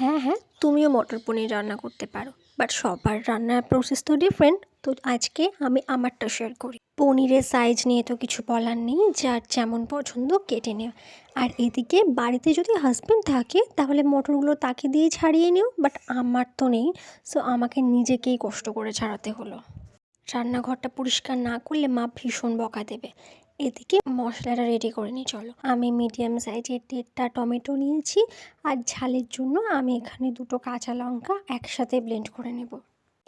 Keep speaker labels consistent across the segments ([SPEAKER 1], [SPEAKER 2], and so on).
[SPEAKER 1] হ্যাঁ হ্যাঁ। তুমিও মটর পনির রান্না করতে পারো। বাট সবার রান্নার প্রসেস তো ডিফারেন্ট তো আজকে আমি আমারটা শেয়ার করি। পনিরের সাইজ নিয়ে তো কিছু বলার নেই। যার যেমন পছন্দ কেটে নেও। আর এদিকে বাড়িতে যদি হাজব্যান্ড থাকে, তাহলে মটরগুলো তাকে দিয়ে ছাড়িয়ে নিও। বাট আমার তো নেই। সো আমাকে নিজেকেই কষ্ট করে ছাড়াতে হলো। রান্নাঘরটা পরিষ্কার না করলে মা ভীষণ বকা দেবে। এদিকে মশলাটা রেডি করে নিই চলো। আমি মিডিয়াম সাইজের দেড়টা টমেটো নিয়েছি, আর ঝালের জন্য আমি এখানে দুটো কাঁচা লঙ্কা একসাথে ব্লেন্ড করে নেব।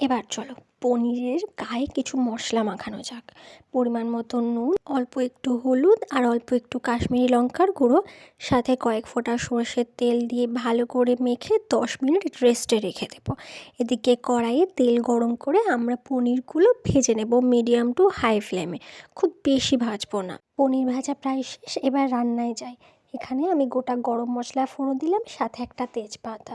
[SPEAKER 1] এবার চলো, পনিরের গায়ে কিছু মশলা মাখানো যাক। পরিমাণ মতো নুন, অল্প একটু হলুদ আর অল্প একটু কাশ্মীরি লঙ্কার গুঁড়ো, সাথে কয়েক ফোঁটা সর্ষের তেল দিয়ে ভালো করে মেখে দশ মিনিট রেস্টে রেখে দেবো। এদিকে কড়াইয়ে তেল গরম করে আমরা পনিরগুলো ভেজে নেব মিডিয়াম টু হাই ফ্লেমে। খুব বেশি ভাজবো না। পনির ভাজা প্রায় শেষ, এবার রান্নায় যাই। এখানে আমি গোটা গরম মশলা ফোড়ন দিলাম, সাথে একটা তেজপাতা।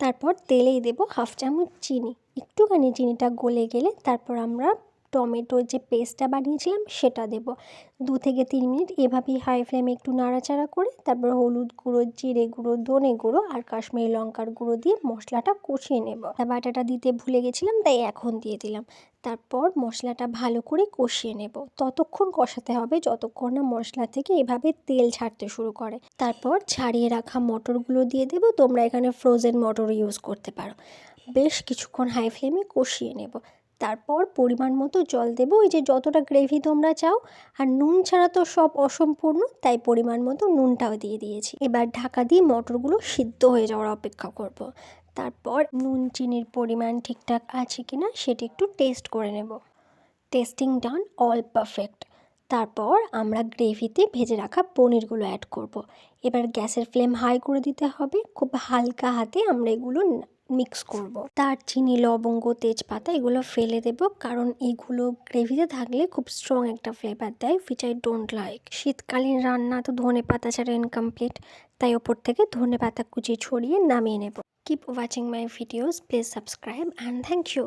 [SPEAKER 1] তারপর তেলেই দেবো হাফ চামচ চিনি। একটুখানি চিনিটা গলে গেলে তারপর আমরা টমেটোর যে পেস্টটা বানিয়েছিলাম সেটা দেব। দু থেকে তিন মিনিট এভাবেই হাই ফ্লেমে একটু নাড়াচাড়া করে তারপর হলুদ গুঁড়ো, জিরে গুঁড়ো, ধনে গুঁড়ো আর কাশ্মীরি লঙ্কার গুঁড়ো দিয়ে মশলাটা কষিয়ে নেব। বাটাটা দিতে ভুলে গেছিলাম, তাই এখন দিয়ে দিলাম। তারপর মশলাটা ভালো করে কষিয়ে নেব। ততক্ষণ কষাতে হবে যতক্ষণ না মশলা থেকে এভাবে তেল ছাড়তে শুরু করে। তারপর ছাড়িয়ে রাখা মটরগুলো দিয়ে দেবো। তোমরা এখানে ফ্রোজেন মটর ইউজ করতে পারো। বেশ কিছুক্ষণ হাই ফ্লেমে কষিয়ে নেব। তারপর পরিমাণ মতো জল দেবো। ওই যে যতটা গ্রেভি তোমরা চাও। আর নুন ছাড়া তো সব অসম্পূর্ণ, তাই পরিমাণ মতো নুনটাও দিয়ে দিয়েছি। এবার ঢাকা দিয়ে মটরগুলো সিদ্ধ হয়ে যাওয়ার অপেক্ষা করব। তারপর নুন, চিনির পরিমাণ ঠিকঠাক আছে কি না সেটি একটু টেস্ট করে নেব। টেস্টিং ডান অল পারফেক্ট তারপর আমরা গ্রেভিতে ভেজে রাখা পনিরগুলো অ্যাড করব। এবার গ্যাসের ফ্লেম হাই করে দিতে হবে খুব হালকা হাতে আমরা এগুলো মিক্স করব। দারচিনি, লবঙ্গ, তেজপাতা এগুলো ফেলে দেব কারণ এগুলো গ্রেভিতে থাকলে খুব স্ট্রং একটা ফ্লেভার দেয় উইচ আই ডোন্ট লাইক শীতকালীন রান্না তো ধনে পাতা ছাড়া ইনকমপ্লিট তাই ওপর থেকে ধনে পাতা কুচি ছড়িয়ে নামিয়ে নেব keep watching my videos please subscribe and thank you